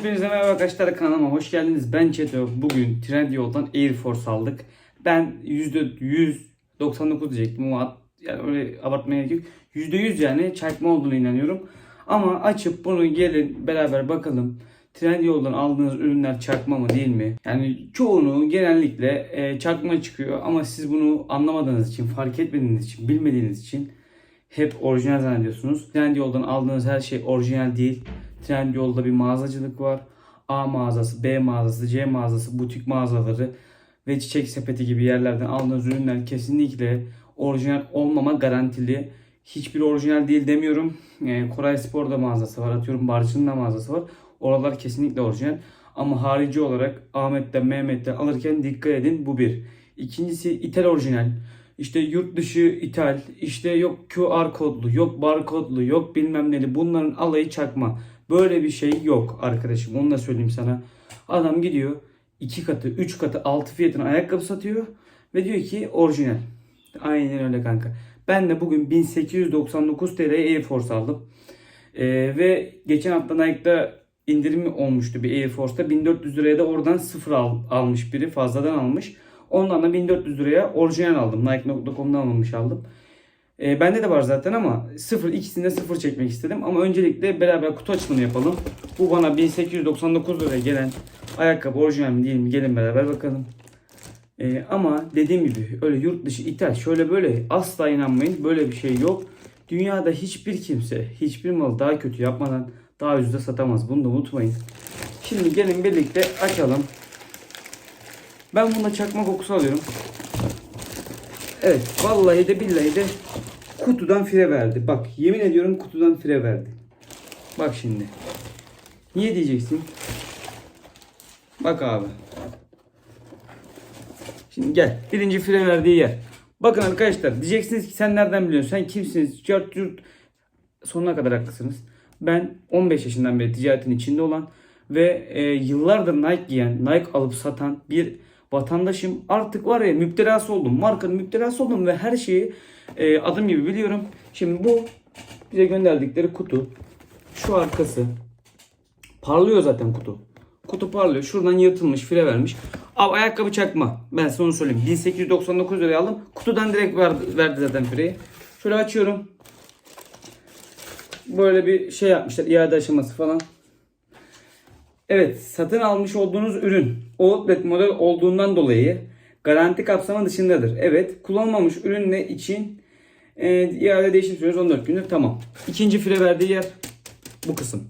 Hepinize merhaba arkadaşlar kanalıma hoş geldiniz. Ben Çeto. Bugün Trendyol'dan Air Force aldık. Ben %199 diyecektim ama yani öyle abartmaya gerek yok. %100 yani çakma olduğunu inanıyorum. Ama açıp bunu gelin beraber bakalım. Trendyol'dan aldığınız ürünler çakma mı değil mi? Yani çoğunu genellikle e, çakma çıkıyor ama siz bunu anlamadığınız için, fark etmediğiniz için, bilmediğiniz için hep orijinal zannediyorsunuz. Trendyol'dan aldığınız her şey orijinal değil. Trendyol'da bir mağazacılık var. A mağazası, B mağazası, C mağazası, butik mağazaları ve çiçek sepeti gibi yerlerden aldığınız ürünler kesinlikle orijinal olmama garantili. Hiçbir orijinal değil demiyorum. Ee, Koray Spor'da mağazası var. Atıyorum Barçın'ın da mağazası var. Oralar kesinlikle orijinal. Ama harici olarak Ahmet'ten Mehmet'ten alırken dikkat edin bu bir. İkincisi ithal orijinal. İşte yurt dışı ithal, işte yok QR kodlu, yok barkodlu, yok bilmem neli bunların alayı çakma. Böyle bir şey yok arkadaşım onu da söyleyeyim sana. Adam gidiyor iki katı, üç katı, altı fiyatına ayakkabı satıyor ve diyor ki orijinal. Aynen öyle kanka. Ben de bugün 1899 TL Air Force aldım. Ee, ve geçen hafta Nike'da indirim olmuştu bir Air Force'ta. 1400 liraya da oradan sıfır al, almış biri. Fazladan almış. Ondan da 1400 liraya orijinal aldım. Nike.com'dan alınmış aldım. E, bende de var zaten ama sıfır ikisinde sıfır çekmek istedim. Ama öncelikle beraber kutu açılımı yapalım. Bu bana 1899 liraya gelen ayakkabı orijinal mi değil mi? Gelin beraber bakalım. E, ama dediğim gibi öyle yurt dışı ithal şöyle böyle asla inanmayın. Böyle bir şey yok. Dünyada hiçbir kimse hiçbir mal daha kötü yapmadan daha ucuza satamaz. Bunu da unutmayın. Şimdi gelin birlikte açalım. Ben bunda çakma kokusu alıyorum. Evet vallahi de billahi de kutudan fire verdi. Bak yemin ediyorum kutudan fire verdi. Bak şimdi. Niye diyeceksin? Bak abi. Şimdi gel. Birinci fire verdiği yer. Bakın arkadaşlar diyeceksiniz ki sen nereden biliyorsun? Sen kimsiniz? Cart curt. Sonuna kadar haklısınız. Ben 15 yaşından beri ticaretin içinde olan ve e, yıllardır Nike giyen, Nike alıp satan bir vatandaşım. Artık var ya müptelası oldum. Markanın müptelası oldum ve her şeyi e, adım gibi biliyorum. Şimdi bu bize gönderdikleri kutu. Şu arkası. Parlıyor zaten kutu. Kutu parlıyor. Şuradan yırtılmış, fire vermiş. Abi ayakkabı çakma. Ben size onu söyleyeyim. 1899 liraya aldım. Kutudan direkt verdi, verdi zaten fireyi. Şöyle açıyorum. Böyle bir şey yapmışlar. iade aşaması falan. Evet, satın almış olduğunuz ürün outlet model olduğundan dolayı garanti kapsamı dışındadır. Evet, kullanılmamış ürünle için e, iade değişim süreniz 14 gündür. Tamam. İkinci fire verdiği yer bu kısım.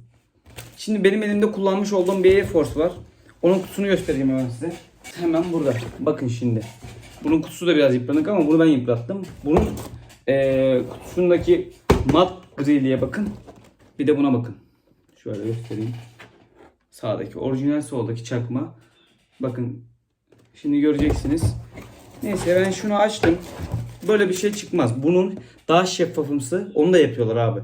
Şimdi benim elimde kullanmış olduğum bir Air Force var. Onun kutusunu göstereyim hemen size. Hemen burada. Bakın şimdi. Bunun kutusu da biraz yıpranık ama bunu ben yıprattım. Bunun e, kutusundaki mat griliye bakın. Bir de buna bakın. Şöyle göstereyim. Sağdaki orijinal soldaki çakma. Bakın şimdi göreceksiniz. Neyse ben şunu açtım. Böyle bir şey çıkmaz. Bunun daha şeffafımsı onu da yapıyorlar abi.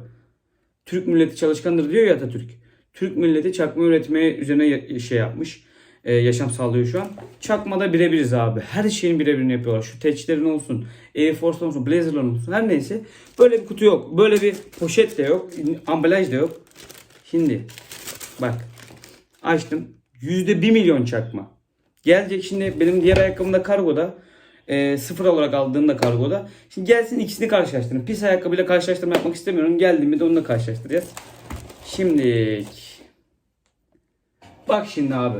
Türk milleti çalışkandır diyor ya Atatürk. Türk milleti çakma üretmeye üzerine şey yapmış. Ee, yaşam sağlıyor şu an. Çakmada birebiriz abi. Her şeyin birebirini yapıyorlar. Şu teçlerin olsun, Air Force'ların olsun, Blazer'ların olsun her neyse. Böyle bir kutu yok. Böyle bir poşet de yok. Ambalaj da yok. Şimdi bak Açtım. Yüzde bir milyon çakma. Gelecek şimdi benim diğer ayakkabımda kargoda. E, sıfır olarak aldığımda kargoda. Şimdi gelsin ikisini karşılaştırın. Pis ayakkabıyla karşılaştırma yapmak istemiyorum. Geldiğimde de onunla karşılaştıracağız. Şimdi Bak şimdi abi.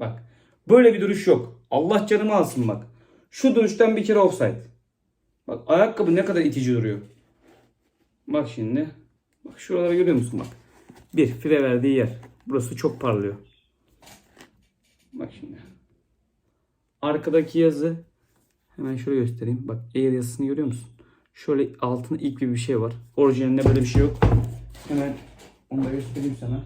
Bak. Böyle bir duruş yok. Allah canımı alsın bak. Şu duruştan bir kere offside. Bak ayakkabı ne kadar itici duruyor. Bak şimdi. Bak şuraları görüyor musun bak. Bir fire verdiği yer. Burası çok parlıyor. Bak şimdi. Arkadaki yazı hemen şöyle göstereyim. Bak Air yazısını görüyor musun? Şöyle altında ilk bir bir şey var. Orijinalinde böyle bir şey yok. Hemen onu da göstereyim sana.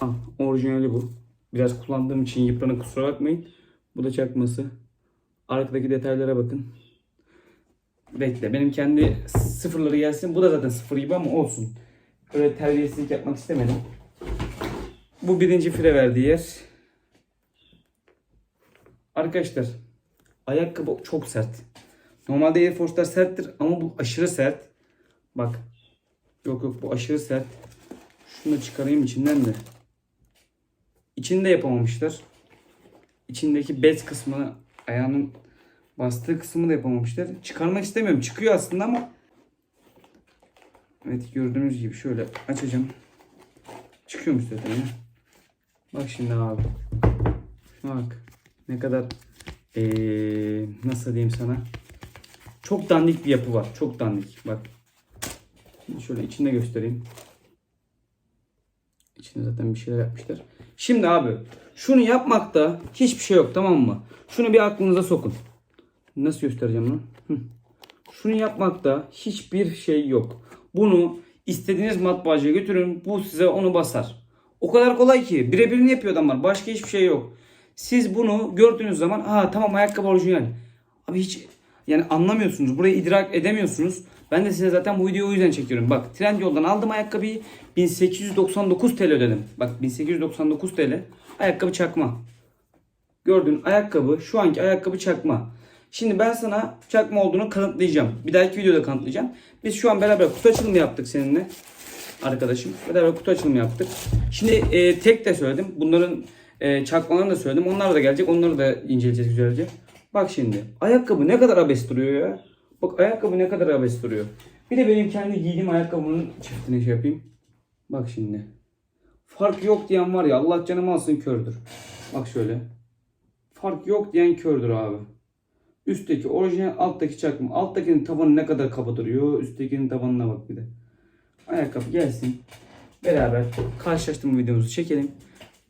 Ah, orijinali bu. Biraz kullandığım için yıpranık kusura bakmayın. Bu da çakması. Arkadaki detaylara bakın. Bekle. Benim kendi sıfırları gelsin. Bu da zaten sıfır gibi ama olsun. Öyle terbiyesizlik yapmak istemedim. Bu birinci fire verdiği yer. Arkadaşlar ayakkabı çok sert. Normalde Air Force'lar serttir ama bu aşırı sert. Bak. Yok yok bu aşırı sert. Şunu da çıkarayım içinden de. İçinde yapamamışlar. İçindeki bez kısmını ayağının bastığı kısmını da yapamamışlar. Çıkarmak istemiyorum. Çıkıyor aslında ama Evet gördüğünüz gibi şöyle açacağım. Çıkıyormuş zaten ya. Bak şimdi abi. Bak. Ne kadar ee, nasıl diyeyim sana. Çok dandik bir yapı var. Çok dandik. Bak. Şimdi şöyle içinde göstereyim. İçinde zaten bir şeyler yapmışlar. Şimdi abi şunu yapmakta hiçbir şey yok tamam mı? Şunu bir aklınıza sokun. Nasıl göstereceğim lan? Hı. Şunu yapmakta hiçbir şey yok. Bunu istediğiniz matbaacıya götürün. Bu size onu basar. O kadar kolay ki. Birebirini yapıyor adamlar. Başka hiçbir şey yok. Siz bunu gördüğünüz zaman aa tamam ayakkabı orijinal. Abi hiç yani anlamıyorsunuz. Burayı idrak edemiyorsunuz. Ben de size zaten bu videoyu o yüzden çekiyorum. Bak Trendyol'dan aldım ayakkabıyı. 1899 TL ödedim. Bak 1899 TL. Ayakkabı çakma. Gördüğün ayakkabı şu anki ayakkabı çakma. Şimdi ben sana çakma olduğunu kanıtlayacağım. Bir dahaki videoda kanıtlayacağım. Biz şu an beraber kutu açılımı yaptık seninle. Arkadaşım. Beraber kutu açılımı yaptık. Şimdi e, tek de söyledim. Bunların e, çakmalarını da söyledim. Onlar da gelecek. Onları da inceleyeceğiz güzelce. Bak şimdi. Ayakkabı ne kadar abes duruyor ya. Bak ayakkabı ne kadar abes duruyor. Bir de benim kendi giydiğim ayakkabının çiftini şey yapayım. Bak şimdi. Fark yok diyen var ya Allah canımı alsın kördür. Bak şöyle. Fark yok diyen kördür abi. Üstteki orijinal alttaki çakma. Alttakinin tabanı ne kadar kaba duruyor. Üsttekinin tabanına bak bir de. Ayakkabı gelsin. Beraber karşılaştırma videomuzu çekelim.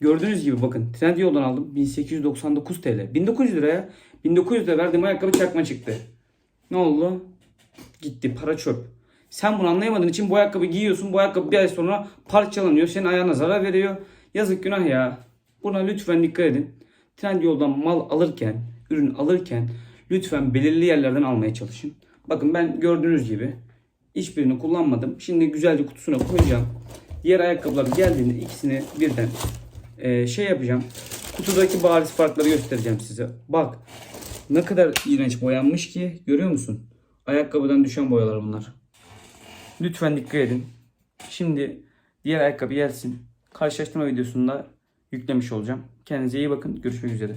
Gördüğünüz gibi bakın Trendyol'dan aldım 1899 TL. 1900 liraya 1900 lira verdiğim ayakkabı çakma çıktı. Ne oldu? Gitti para çöp. Sen bunu anlayamadığın için bu ayakkabı giyiyorsun. Bu ayakkabı bir ay sonra parçalanıyor. Senin ayağına zarar veriyor. Yazık günah ya. Buna lütfen dikkat edin. Trendyol'dan mal alırken, ürün alırken lütfen belirli yerlerden almaya çalışın. Bakın ben gördüğünüz gibi hiçbirini kullanmadım. Şimdi güzelce kutusuna koyacağım. Diğer ayakkabılar geldiğinde ikisini birden eee, şey yapacağım. Kutudaki bariz farkları göstereceğim size. Bak ne kadar iğrenç boyanmış ki görüyor musun? Ayakkabıdan düşen boyalar bunlar. Lütfen dikkat edin. Şimdi diğer ayakkabı gelsin. Karşılaştırma videosunda yüklemiş olacağım. Kendinize iyi bakın. Görüşmek üzere.